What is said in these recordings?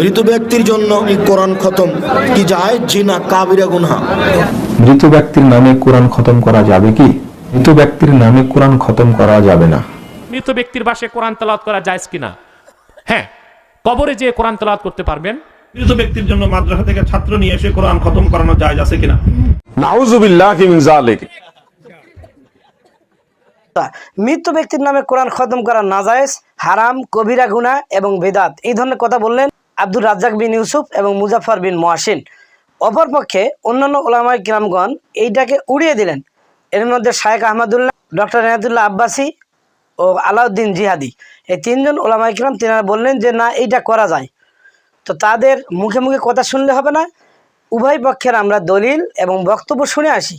মৃত ব্যক্তির জন্য এই কোরআন খতম। কি যায়? জিনা কাবিরা গুনহা। মৃত ব্যক্তির নামে কোরআন খতম করা যাবে কি? মৃত ব্যক্তির নামে কোরআন খতম করা যাবে না। মৃত ব্যক্তির বাসে কোরআন তেলাওয়াত করা যায় কিনা? হ্যাঁ কবরে যে কোরআন তেলাওয়াত করতে পারবেন। মৃত ব্যক্তির জন্য মাদ্রাসা থেকে ছাত্র নিয়ে এসে কোরআন খতম করানো যায় আছে কিনা? নাউজুবিল্লাহ মিন জালিক মৃত্যু ব্যক্তির নামে কোরআন খতম করা নাজায়েজ হারাম কবিরা গুনা এবং বেদাত। এই ধরনের কথা বললেন আব্দুর রাজ্জাক বিন ইউসুফ এবং মুজাফর বিন মহাসিন। অপরপক্ষে অন্যান্য ওলামাই কিরামগণ এইটাকে উড়িয়ে দিলেন। এর মধ্যে শায়েক আহমদুল্লাহ, ডক্টর রেহাতুল্লাহ আব্বাসী ও আলাউদ্দিন জিহাদি। এই তিনজন ওলামাই কিরাম তিনারা বললেন যে, না, এইটা করা যায়। তো তাদের মুখে মুখে কথা শুনলে হবে না। উভয় পক্ষের আমরা দলিল এবং বক্তব্য শুনে আসি।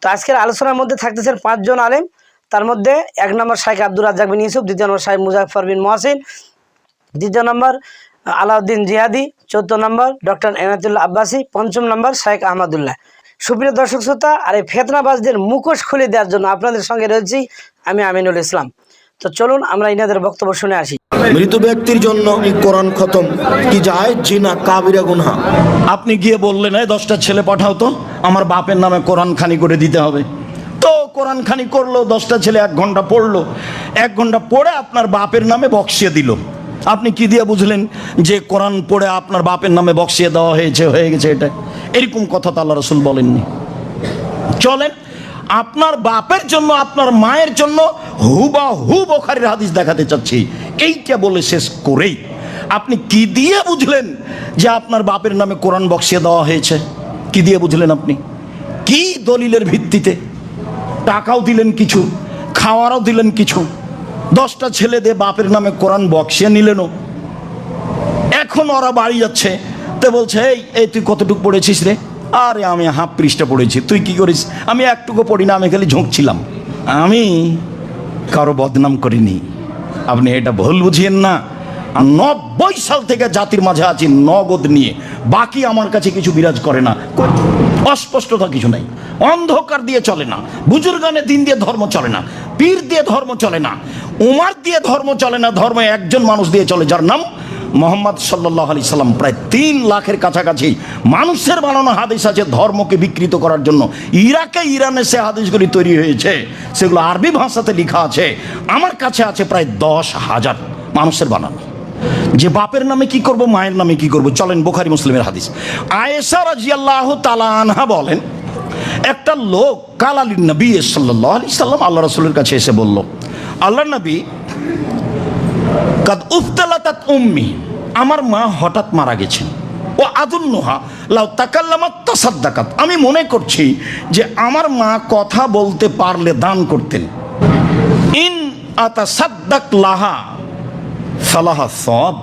তো আজকের আলোচনার মধ্যে থাকতেছেন পাঁচজন আলেম। তার মধ্যে এক নম্বর শাইখ আব্দুর রাজ্জাক বিন ইউসুফ, দ্বিতীয় নম্বর শাইখ মুজাফর বিন মহাসিন, দ্বিতীয় নম্বর আলাউদ্দিন জিহাদি চৌদ্দ নম্বর ডক্টর এনাতুল্লাহ আব্বাসী পঞ্চম নম্বর শাইখ আহমদুল্লাহ। সুপ্রিয় দর্শক শ্রোতা আর এই ফেতনাবাজদের মুখোশ খুলে দেওয়ার জন্য আপনাদের সঙ্গে রয়েছি আমি আমিনুল ইসলাম। তো চলুন আমরা ইনাদের বক্তব্য শুনে আসি। মৃত ব্যক্তির জন্য কোরআন খতম কি যায়? জিনা কাবিরা গুনহা। আপনি গিয়ে বললেন এই দশটা ছেলে পাঠাও তো আমার বাপের নামে কোরআন খানি করে দিতে হবে। তো কোরআন খানি করল দশটা ছেলে এক ঘণ্টা পড়ল এক ঘণ্টা পড়ে আপনার বাপের নামে বক্সিয়ে দিল। আপনি কি দিয়ে বুঝলেন যে কোরআন পড়ে আপনার বাপের নামে বক্সিয়ে দেওয়া হয়েছে, হয়ে গেছে এটা? এরকম কথা তো আল্লাহ রসুল বলেননি। চলেন, আপনার বাপের জন্য, আপনার মায়ের জন্য হুবা হু বখারির হাদিস দেখাতে চাচ্ছি। এইটা বলে শেষ করেই। আপনি কি দিয়ে বুঝলেন যে আপনার বাপের নামে কোরআন বক্সিয়ে দেওয়া হয়েছে? কি দিয়ে বুঝলেন আপনি? কি দলিলের ভিত্তিতে? টাকাও দিলেন কিছু, খাওয়ারও দিলেন কিছু দশটা ছেলে দিয়ে বাপের নামে কোরআন বক্সিয়ে নিলেনও এখন ওরা বাড়ি যাচ্ছে। তো বলছে, এই এই, তুই কতটুকু পড়েছিস রে? আরে, আমি হাফ পৃষ্ঠা পড়েছি। তুই কি করিস? আমি একটুকু পড়ি না, আমি খালি ঝুঁকছিলাম। আমি কারও বদনাম করিনি। আপনি এটা ভুল বুঝিয়েন না। নব্বই সাল থেকে জাতির মাঝে আছি নগদ নিয়ে। বাকি আমার কাছে কিছু বিরাজ করে না। অস্পষ্টতা কিছু নাই। অন্ধকার দিয়ে চলে না। বুজুর্গানে দিন দিয়ে ধর্ম চলে না। পীর দিয়ে ধর্ম চলে না। উমার দিয়ে ধর্ম চলে না, ধর্ম একজন মানুষ দিয়ে চলে, যার নাম মোহাম্মদ সাল্লাহ আলি সাল্লাম। প্রায় তিন লাখের কাছাকাছি মানুষের বানানো হাদিস আছে ধর্মকে বিকৃত করার জন্য। ইরাকে ইরানে সে হাদিসগুলি তৈরি হয়েছে, সেগুলো আরবি ভাষাতে লেখা আছে। আমার কাছে আছে প্রায় দশ হাজার মানুষের বানানো। যে বাপের নামে কি করব, মায়ের নামে কি করব, চলেন বোখারি মুসলিমের হাদিস। আয়েশা রাজিয়াল্লাহ তালা আনহা বলেন, একটা লোক কাল আলী নবী সাল্লাহ আলি সাল্লাম আল্লাহ রসুলের কাছে এসে বলল আল্লাহ নবী, কাদ উম্মি আমার মা হঠাৎ মারা গেছেন। ও আদুন্নুহা লাউ তাকাল্লামাত তাসাদ্দাকাত আমি মনে করছি যে আমার মা কথা বলতে পারলে দান করতেন। ইন আতা সাদ্দাক লাহা ফালাহা সব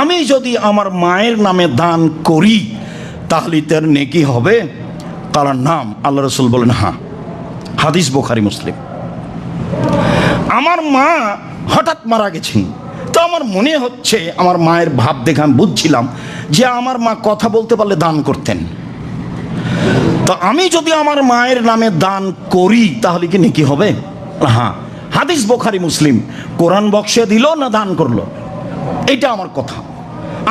আমি যদি আমার মায়ের নামে দান করি, তাহলে তার নেকি হবে? তার নাম আল্লাহ রসুল বলেন হ্যাঁ। হাদিস বোখারি মুসলিম। আমার মা হঠাৎ মারা গেছেন তো আমার মনে হচ্ছে আমার মায়ের ভাব দেখে আমি বুঝছিলাম যে আমার মা কথা বলতে পারলে দান করতেন। তো আমি যদি আমার মায়ের নামে দান করি, তাহলে কি নাকি হবে? হ্যাঁ হাদিস বোখারি মুসলিম, কোরআন বক্সে দিল না দান করল? এটা আমার কথা।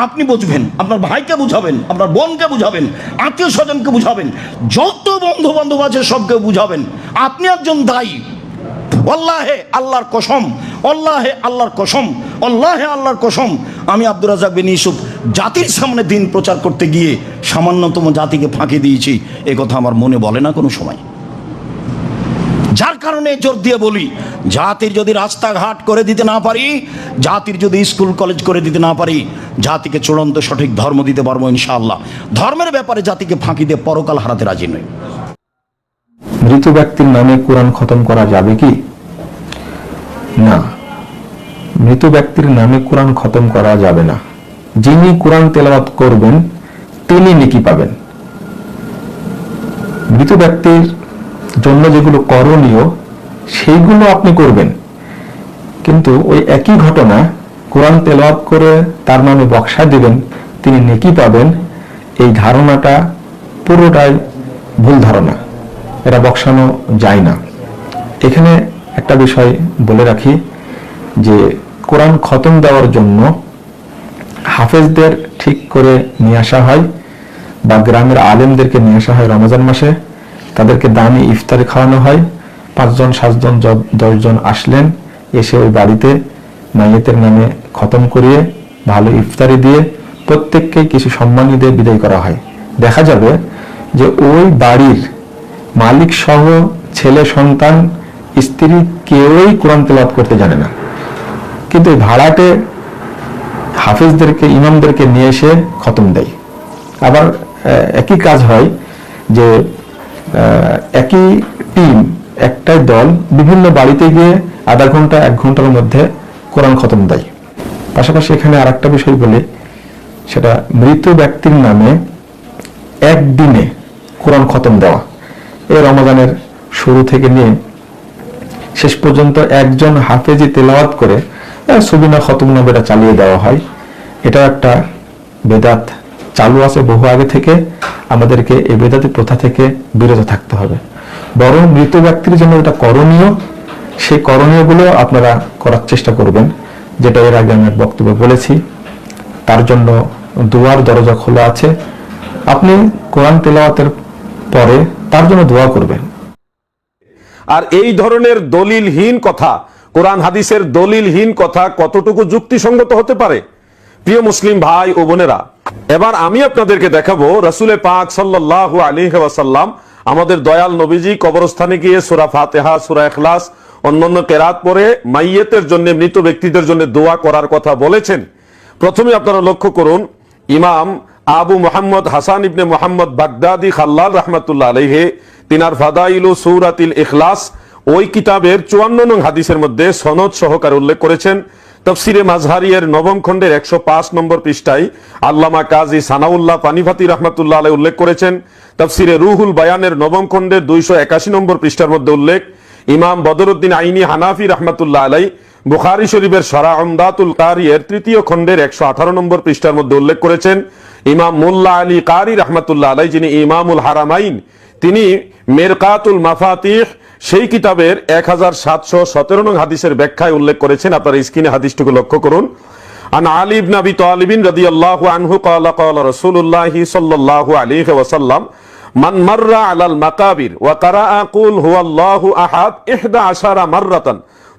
আপনি বুঝবেন, আপনার ভাইকে বুঝাবেন, আপনার বোনকে বুঝাবেন, আত্মীয় স্বজনকে বুঝাবেন, যত বন্ধু বান্ধব আছে সবকে বুঝাবেন। আপনি একজন দায়ী। অল্লাহে আল্লাহর কসম অল্লাহে আল্লাহর কসম অল্লাহে আল্লাহর কসম, আমি আব্দুর রাজাক বিন ইউসুফ জাতির সামনে দিন প্রচার করতে গিয়ে সামান্যতম জাতিকে ফাঁকি দিয়েছি, এ কথা আমার মনে বলে না কোনো সময়। যার কারণে জোর দিয়ে বলি, জাতির যদি রাস্তাঘাট করে দিতে না পারি, জাতির যদি স্কুল, কলেজ করে দিতে না পারি, জাতিকে চূড়ান্ত সঠিক ধর্ম দিতে পারব ইনশাআল্লাহ। ধর্মের ব্যাপারে জাতিকে ফাঁকি দিয়ে পরকাল হারাতে রাজি নই। মৃত ব্যক্তির নামে কোরআন খতম করা যাবে কি? না। মৃত ব্যক্তির নামে কোরআন খতম করা যাবে না। যিনি কোরআন তেলাওয়াত করবেন, তিনি নেকি পাবেন। মৃত ব্যক্তির জন্য যেগুলো করণীয় সেইগুলো আপনি করবেন। কিন্তু ওই একই ঘটনা, কোরআন তেলাওয়াত করে তার নামে বক্সা দিবেন, তিনি নেকি পাবেন, এই ধারণাটা পুরোটাই ভুল ধারণা। এটা বক্সানো যায় না। এখানে একটা বিষয় বলে রাখি যে কোরআন খতম দেওয়ার জন্য হাফেজদের ঠিক করে নিয়ে আসা হয় বা গ্রামের আলেমদেরকে নিয়ে আসা হয় রমজান মাসে। তাদেরকে দামি ইফতারি খাওয়ানো হয়। পাঁচজন, সাতজন দশজন আসলেন, এসে ওই বাড়িতে মাইয়েতের নামে খতম করিয়ে ভালো ইফতারি দিয়ে প্রত্যেককে কিছু সম্মানী দিয়ে বিদায় করা হয়। দেখা যাবে যে ওই বাড়ির মালিক সহ ছেলে, সন্তান, স্ত্রী কেউই কোরআন তেলাওয়াত করতে জানে না। কিন্তু ভাড়াটে হাফিজদেরকে, ইমামদেরকে নিয়ে এসে খতম দেয়। আবার একই কাজ হয় যে একই টিম, একটাই দল বিভিন্ন বাড়িতে গিয়ে আধা ঘণ্টা, এক ঘণ্টার মধ্যে কোরআন খতম দেয়। পাশাপাশি এখানে আর একটা বিষয় বলি, সেটা মৃত ব্যক্তির নামে একদিনে কোরআন খতম দেওয়া। এই রমাদানের শুরু থেকে নিয়ে শেষ পর্যন্ত একজন হাফেজি তেলাওয়াত করে সুবিনা খতমনব এটা চালিয়ে দেওয়া হয়। এটা একটা বেদাত। চালু আছে বহু আগে থেকে। আমাদেরকে এই বেদাতি প্রথা থেকে বিরত থাকতে হবে। বরং মৃত ব্যক্তির জন্য এটা করণীয়। সেই করণীয়গুলো আপনারা করার চেষ্টা করবেন, যেটা এর আগে আমি বক্তব্যে বলেছি। তার জন্য দুয়ার দরজা খোলা আছে। আপনি কোরআন তেলাওয়াতের পরে তার জন্য দোয়া করবেন। আর এই ধরনের দলিলহীন কথা, কোরআন হাদিসের দলিলহীন কথা কতটুকু যুক্তিসঙ্গত হতে পারে? প্রিয় মুসলিম ভাই ও বোনেরা, এবার আমি আপনাদেরকে দেখাবো রসুলে পাক সাল্লাহ আলী ওয়াসাল্লাম আমাদের দয়াল নবীজি কবরস্থানে গিয়ে সুরা ফাতেহা, সুরা এখলাস অন্যান্য কেরাত পরে মাইয়েতের জন্য, মৃত ব্যক্তিদের জন্য দোয়া করার কথা বলেছেন। প্রথমে আপনারা লক্ষ্য করুন, ইমাম আবু মোহাম্মদ হাসান ইবনে মোহাম্মদ বাগদাদি খাল্লাল রহমতুল্লাহ আলহে তিনার ফাদাইলু সৌরাতিল ইখলাস, ওই কিতাবের চুয়ান্ন নং হাদিসের মধ্যে সনদ সহকারে উল্লেখ করেছেন। তফসিরে মাঝহারিয়ের নবম খণ্ডের একশো পাঁচ নম্বর পৃষ্ঠায় আল্লামা কাজী সানাউল্লাহ পানিফাতি রহমতুল্লাহ আলাই উল্লেখ করেছেন। তফসিরে রুহুল বায়ানের নবম খণ্ডের দুইশো একাশি নম্বর পৃষ্ঠার মধ্যে উল্লেখ, ইমাম বদরুদ্দিন আইনি হানাফি রহমতুল্লাহ আলাই বুখারি শরীফের সারা আমদাতুল কারিয়ের তৃতীয় খণ্ডের একশো আঠারো নম্বর পৃষ্ঠার মধ্যে উল্লেখ করেছেন। ইমাম মুল্লা আলী কারি রহমতুল্লাহ আলাই যিনি ইমামুল হারামাইন তিনি মেরকাতুল মাফাতিহ সেই কিতাবের এক হাজার সাতশো সতেরো নং হাদিসের ব্যাখ্যায় উল্লেখ করেছেন আপনারা স্ক্রিনে হাদিসটুকু লক্ষ্য করুন عن علي بن ابي طالب رضي الله عنه قال قال رسول الله صلى الله عليه وسلم من مر على المقابر وقرأ قول هو الله احد احدى عشر مرة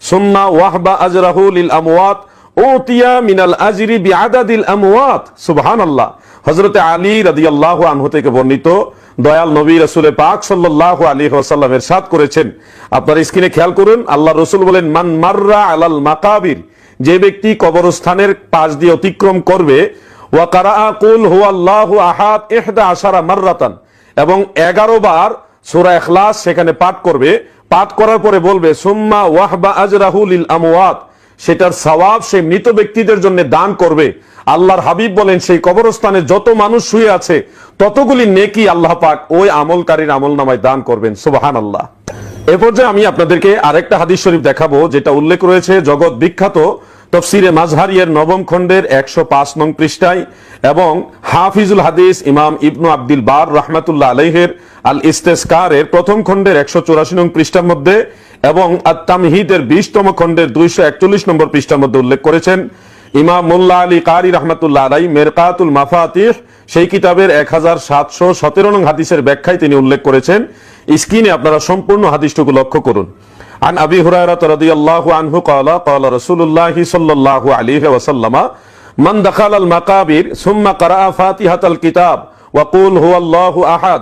ثم وهب اجره للاموات اوتي من الاجر بعدد الاموات سبحان الله হযরতে আলী রাদিয়াল্লাহু আনহু থেকে বর্ণিত দয়াল নবী রাসূলে পাক সাল্লাল্লাহু আলাইহি ওয়াসাল্লাম ইরশাদ করেছেন আপনারা স্ক্রিনে খেয়াল করুন আল্লাহ রাসূল বলেন মান মাররা আলাল মাকাবির যে ব্যক্তি কবরস্থানের পাশ দিয়ে অতিক্রম করবে ওয়া কারাআ কুল হুয়াল্লাহু আহাদ ইহদা আশারা মাররাতান এবং 11 বার সূরা ইখলাস সেখানে পাঠ করবে পাঠ করার পরে বলবে সুম্মা ওয়াহবা আজরাহু লিল আমওয়াত সেটার সওয়াব সেই মৃত ব্যক্তিদের জন্য দান করবে। আল্লাহর হাবিব বলেন, সেই কবরস্থানে যত মানুষ শুয়ে আছে, ততগুলি নেকি আল্লাহ পাক ওই আমলকারীর আমল নামায় দান করবেন। সুবাহান আল্লাহ এ পর্যায়ে আমি আপনাদেরকে আরেকটা হাদিস শরীফ দেখাবো, যেটা উল্লেখ রয়েছে, জগৎ বিখ্যাত তফসিরে মাজহারিয়ের নবম খণ্ডের একশো পাঁচ নং পৃষ্ঠায়, এবং হাফিজুল হাদিস ইমাম ইবনু আব্দুল বার রহমাতুল্লাহ আলহের আল ইস্তেস্কারের প্রথম খণ্ডের একশো চৌরাশি নং পৃষ্ঠার মধ্যে এবং আত্মামহিদের বিশতম খণ্ডের দুইশো একচল্লিশ নম্বর পৃষ্ঠার মধ্যে উল্লেখ করেছেন ইমাম মোল্লা আলী কারি রহমাতুল্লাহ আলাই মেরকাতুল মাফাতিহ সেই কিতাবের এক হাজার সাতশো সতেরো নং হাদিসের ব্যাখ্যায় তিনি উল্লেখ করেছেন স্ক্রিনে আপনারা সম্পূর্ণ হাদিসটুকু লক্ষ্য করুন عن أبي هريرة رضي الله عنه قال قال رسول الله صلى الله عليه وسلم من دخل المقابر ثم قرأ فاتحة الكتاب وقول هو الله أحد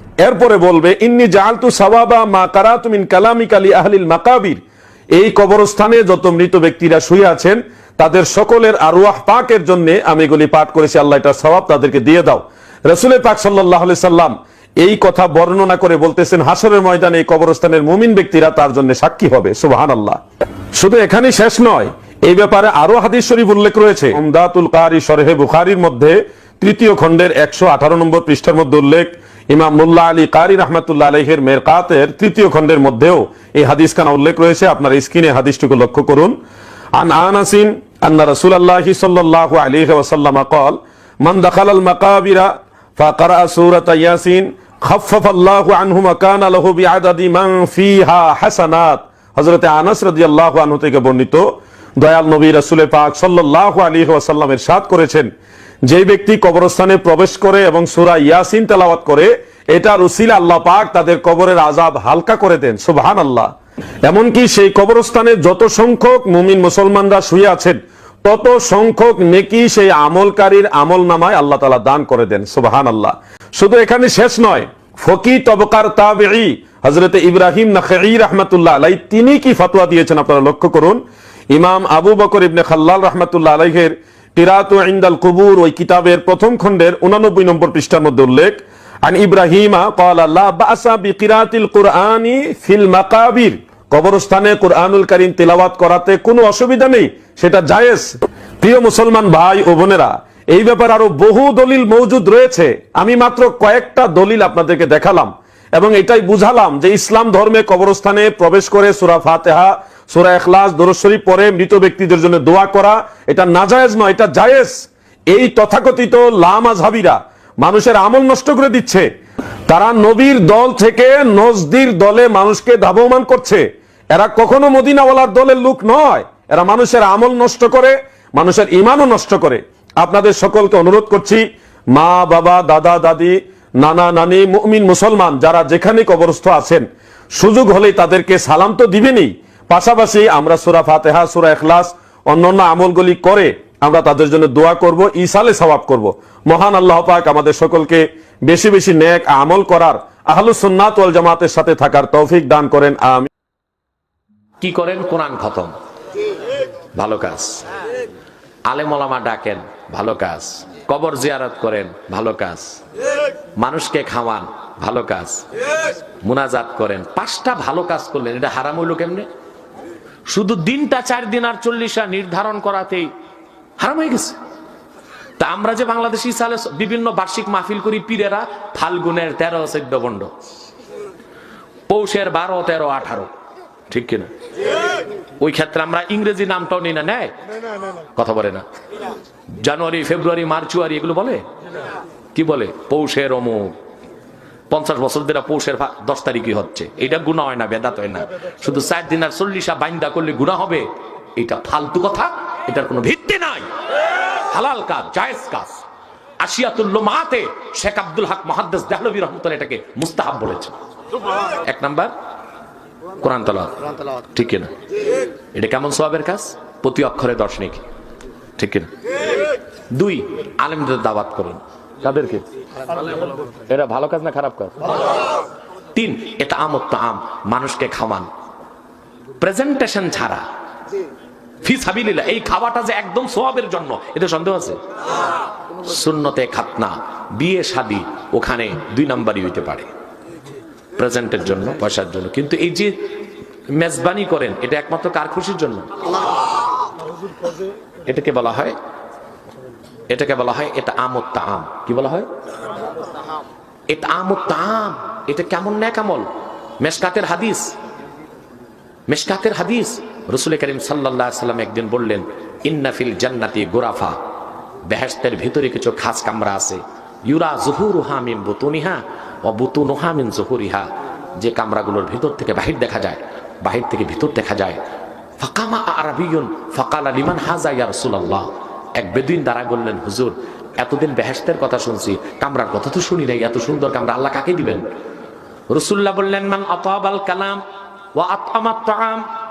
এরপরে বলবে, ইন্নি জাআলতু সাওয়াবা মা কারাতু মিন কালামিকা লি আহলিল মাকাবির। এই কবরস্থানে যত মৃত ব্যক্তিরা শুয়ে আছেন, তাদের সকলের আরওয়াহ পাকের জন্য আমি এগুলি পাঠ করেছি, আল্লাহ এটার সওয়াব তাদেরকে দিয়ে দাও। রসুল পাক সাল্লাহ সাল্লাম এই কথা বর্ণনা করে বলতেছেন হাসরের ময়দানে এই কবরস্থানের মুমিন ব্যক্তিরা তার জন্য সাক্ষী হবে। সুবাহান আল্লাহ শুধু এখানে শেষ নয়, এই ব্যাপারে আরও হাদিস শরীফ উল্লেখ রয়েছে। উমদাতুল কারি শরহে বুখারির মধ্যে তৃতীয় খণ্ডের একশো আঠারো নম্বর পৃষ্ঠার মধ্যে উল্লেখ ইমাম মুল্লা আলী কারি রহমতুল্লাহ আলহের মেরকাতের তৃতীয় খণ্ডের মধ্যেও এই হাদিস খানা উল্লেখ রয়েছে। আপনার স্ক্রিনে হাদিসটুকু লক্ষ্য করুন। আন আনাসিন আন্না রসুল আল্লাহ সাল্লাহ আলী ওসাল্লাম কল মান দখাল আল মাকাবিরা সুরত ইয়াসিন খফফ আল্লাহ আনহু মাকান আলহু বিআদাদি মান ফিহা হাসানাত। হযরতে আনাস রাদিয়াল্লাহু আনহু থেকে বর্ণিত, দয়াল নবী রাসূল পাক সাল্লাল্লাহু আলাইহি ওয়াসাল্লাম করেছেন। যে ব্যক্তি কবরস্থানে প্রবেশ করে এবং সূরা ইয়াসিন তেলাওয়াত করে, এটা রসিলা আল্লাহ পাক তাদের কবরের আজাব হালকা করে দেন, সুবহানাল্লাহ। এমনকি সেই কবরস্থানে যত সংখ্যক মুমিন মুসলমানরা শুয়ে আছেন, তত সংখ্যক নেকি সেই আমলকারীর আমল নামায় আল্লাহ তালা দান করে দেন সুবাহান আল্লাহ শুধু এখানে শেষ নয়, ফকি তবকার তাবেঈ হজরত ইব্রাহিম নখী রহমতুল্লাহ আলাই তিনি কি ফতোয়া দিয়েছেন আপনারা লক্ষ্য করুন? ইমাম আবু বকর ইবনে খাল্লাল রহমতুল্লাহ আলাইহের ইন্দাল ওই কিতাবের প্রথম খণ্ডের উনানব্বই নম্বর পৃষ্ঠার মধ্যে উল্লেখ, আন ইব্রাহিমা বাসা বি কিরাতিল ফিল মাকাবির। কবরস্থানে করিম করাতে কোনো অসুবিধা নেই, সেটা জায়েজ। প্রিয় মুসলমান ভাই ও বোনেরা, এই ব্যাপার আরও বহু দলিল মজুদ রয়েছে। আমি মাত্র কয়েকটা দলিল আপনাদেরকে দেখালাম এবং এটাই বুঝালাম যে ইসলাম ধর্মে কবরস্থানে প্রবেশ করে সুরা ফাতেহা সুরা এখলাস দরশ্বরী পরে মৃত ব্যক্তিদের জন্য দোয়া করা, এটা নাজায়েজ নয়, এটা জায়েজ। এই তথাকথিত লামাজহাবিরা মানুষের আমল নষ্ট করে দিচ্ছে। তারা নবীর দল থেকে নজদির দলে মানুষকে ধাবমান করছে। এরা কখনো মদিনাওয়ালার দলের লোক নয়। এরা মানুষের আমল নষ্ট করে, মানুষের ইমানও নষ্ট করে। আপনাদের সকলকে অনুরোধ করছি, মা, বাবা, দাদা, দাদি, নানা, নানি, মুমিন, মুসলমান, যারা যেখানে কবরস্থ আছেন, সুযোগ হলেই তাদেরকে সালাম তো দিবেনই। পাশাপাশি আমরা সুরা ফাতেহা, সুরা এখলাস অন্যান্য আমলগুলি করে আমরা তাদের জন্য দোয়া করব ইসালে সওয়াব করব। মহান আল্লাহ পাক আমাদের সকলকে বেশি বেশি নেক আমল করার আহলুস সুন্নাত ওয়াল জামাতের সাথে থাকার তৌফিক দান করেন আমি কি করেন? কোরআন খতম। ভালো কাজ। আলেমলামা ডাকেন, ভালো কাজ। কবর জিয়ারত করেন, ভালো কাজ। মানুষকে খাওয়ান, ভালো কাজ। মুনাজাত করেন, পাঁচটা ভালো কাজ করলেন, এটা হারাম হইল কেমনে? শুধু দিনটা চার দিন আর চল্লিশা নির্ধারণ করাতেই হারাম হয়ে গেছে। তা আমরা যে বাংলাদেশি সালে বিভিন্ন বার্ষিক মাহফিল করি, পীরেরা ফাল্গুনের তেরো, চোদ্দ বন্ড। পৌষের বারো, তেরো, আঠারো। ঠিক কিনা? ওই ক্ষেত্রে আমরা ইংরেজি নামটাও নিই না, নেয়? কথা বলে না। জানুয়ারি, ফেব্রুয়ারি মার্চুয়ারি এগুলো বলে? কি বলে? পৌষের অমুক। পঞ্চাশ বছর ধরে পৌষের দশ তারিখই হচ্ছে। এটা গুণা হয় না বেদাত হয় না। শুধু চার দিন আর চল্লিশা বাইন্দা করলে গুণা হবে এটা ফালতু কথা এটার কোনো ভিত্তি নাই। হালাল কাজ জায়েজ কাজ। শেখ আব্দুল হক মহাদ্দেস দেহলবী রহমতুল্লাহ এটাকে মুস্তাহাব বলেছেন। এক নাম্বার কোরআন তালাওয়াত। ঠিক কিনা? এটা কেমন কাজ? প্রতি অক্ষরে দশ নাকি। ঠিক কিনা? দুই আলেমদের দাওয়াত করুন। কাদেরকে? এটা ভালো কাজ না খারাপ কাজ? তিন, এটা আমত্ত আম, মানুষকে খাওয়ান। প্রেজেন্টেশন ছাড়া। ফি সাবিলিল্লাহ, এই খাওয়াটা যে একদম সোয়াবের জন্য, এতে সন্দেহ আছে? সুন্নতে খাতনা, বিয়ে শাদি, ওখানে দুই নাম্বারই হইতে পারে। প্রেজেন্টের জন্য, পয়সার জন্য। কিন্তু এই যে মেজবানি করেন, এটা একমাত্র কার খুশির জন্য? এটাকে বলা হয় এটাকে বলা হয় এটা আমত আম কি বলা হয়? এটা আমত আম এটা কেমন ন্যাক আমল? মেশকাতের হাদিস। মেশকাতের হাদিস। রসুল করিম সাল্লাম একদিন বললেন ইন্নাফিল জান্নাতি গোরাফা। বেহেস্তের ভিতরে কিছু খাস কামরা আছে। ইউরা জহুর হামিম বুতুনিহা ও বুতুন হামিন জহুরিহা। যে কামরাগুলোর ভিতর থেকে বাহির দেখা যায়, বাহির থেকে ভিতর দেখা যায়। ফাকামা আরবিয়ন ফাকালা লিমান হাজা ইয়া রাসূলুল্লাহ। এক বেদুইন দ্বারা বললেন, হুজুর, এতদিন বেহেস্তের কথা শুনছি। কামরার কথা তো শুনি নাই, এত সুন্দর কামরা, আল্লাহ কাকে দিবেন? রসুল্লাহ বললেন, মান আতাবাল কালাম, ওয়া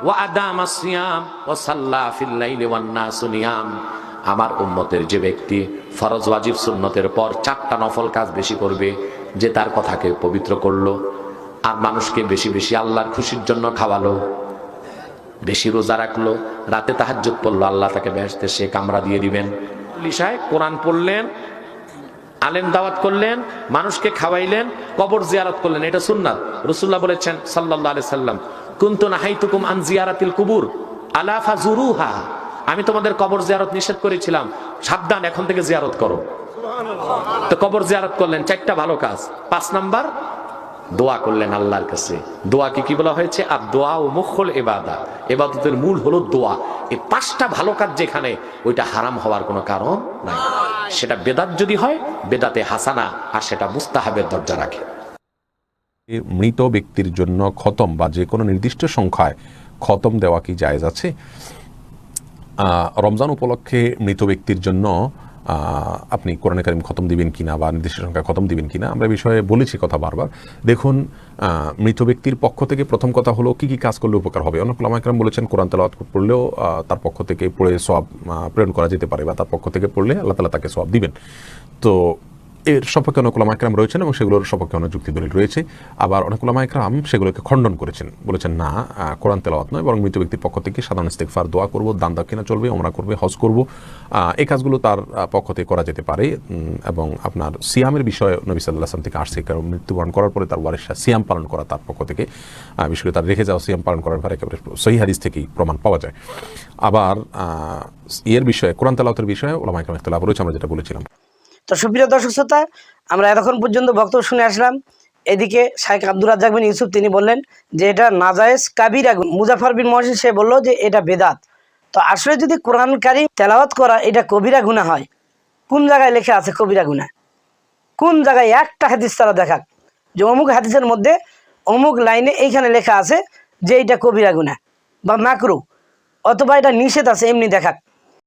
ওয়া আদামা সিয়াম, ওয়া সাল্লা ফিল লাইলি ওয়ান আমার উম্মতের যে ব্যক্তি ফরজ ওয়াজিব সুন্নতের পর চারটা নফল কাজ বেশি করবে, যে তার কথাকে পবিত্র করল, আর মানুষকে বেশি বেশি আল্লাহর খুশির জন্য খাওয়ালো বেশি রোজা রাখল, রাতে তাহাজ্জুদ পড়ল, আল্লাহ তাকে বেহেশতে সে কামরা দিয়ে দিবেন। লিসায় কোরআন পড়লেন, আলেম দাওয়াত করলেন, মানুষকে খাওয়াইলেন, কবর জিয়ারত করলেন। এটা সুন্নাত। রসুল্লাহ বলেছেন সাল্লাহ আলি সাল্লাম, কুন্তু নাহাইতুকুম আন জিয়ারাতিল কুবুর আলাফা জুরুহা আমি তোমাদের কবর জিয়ারত নিষেধ করেছিলাম, সাবধান, এখন থেকে জিয়ারত করো। তো কবর জিয়ারত করলেন, চারটা ভালো কাজ। পাঁচ নাম্বার দোয়া করলেন আল্লাহর কাছে। দোয়াকে কি বলা হয়েছে? আর দোয়া ও মুখল এবাদা এবাদতের মূল হলো দোয়া। এই পাঁচটা ভালো কাজ যেখানে, ওইটা হারাম হওয়ার কোনো কারণ নাই। সেটা বেদাত যদি হয়, বেদাতে হাসানা, আর সেটা মুস্তাহাবের দরজা রাখে। মৃত ব্যক্তির জন্য খতম বা যে কোনো নির্দিষ্ট সংখ্যায় খতম দেওয়া কি জায়েজ আছে? রমজান উপলক্ষে মৃত ব্যক্তির জন্য আপনি কোরআনে কারিম খতম দিবেন কিনা বা নির্দিষ্ট সংখ্যা খতম দিবেন কিনা, আমরা বিষয়ে বলেছি কথা বারবার। দেখুন মৃত ব্যক্তির পক্ষ থেকে প্রথম কথা হলো কি কি কাজ করলে উপকার হবে? অনেক লামাইকরাম বলেছেন, কোরআন তেলাওয়াত পড়লেও তার পক্ষ থেকে পড়ে সব প্রেরণ করা যেতে পারে বা তার পক্ষ থেকে পড়লে আল্লাহ তালা তাকে সব দিবেন। তো এর সপক্ষে অনেক ওলামা একরাম রয়েছেন এবং সেগুলোর সপক্ষে অনেক যুক্তি দলিল রয়েছে। আবার অনেক ওলামা একরাম সেগুলোকে খণ্ডন করেছেন। বলেছেন, না কোরআন তেলাওয়াত নয়, বরং মৃত ব্যক্তির পক্ষ থেকে সাধারণ ইস্তেকফার দোয়া করব, দান দাক্ষিণা চলবে, ওমরা করবে, হজ করব। এই কাজগুলো তার পক্ষ থেকে করা যেতে পারে। এবং আপনার সিয়ামের বিষয়ে নবী সাল্লাহ আসলাম থেকে আসছে কারণ মৃত্যুবরণ করার পরে তার ওয়ারিসা সিয়াম পালন করা তার পক্ষ থেকে বিশেষ করে তার রেখে যাওয়া সিয়াম পালন করার পরে একেবারে সহি হাদিস থেকেই প্রমাণ পাওয়া যায়। আবার এর বিষয়ে, কোরআন তেলাওয়াতের বিষয়ে ওলামা একরাম ইখতলাফ রয়েছে, আমরা যেটা বলেছিলাম। তো সুপ্রিয় দর্শক শ্রোতা, আমরা এতক্ষণ পর্যন্ত বক্তব্য শুনে আসলাম। এদিকে শাইখ আব্দুর রাজ্জাক বিন ইউসুফ তিনি বললেন যে এটা নাজায়েজ কাবিরা গুণ। মুজাফর বিন মহসিন সে বলল যে এটা বেদাত। তো আসলে যদি কোরআন কারি তেলাওয়াত করা এটা কবিরা গুণা হয়, কোন জায়গায় লেখা আছে কবিরা গুণা কোন জায়গায় একটা হাদিস তারা দেখাক? যে অমুক হাদিসের মধ্যে অমুক লাইনে এইখানে লেখা আছে যে এটা কবিরা গুণা বা মাকরু, অথবা এটা নিষেধ আছে, এমনি দেখাক।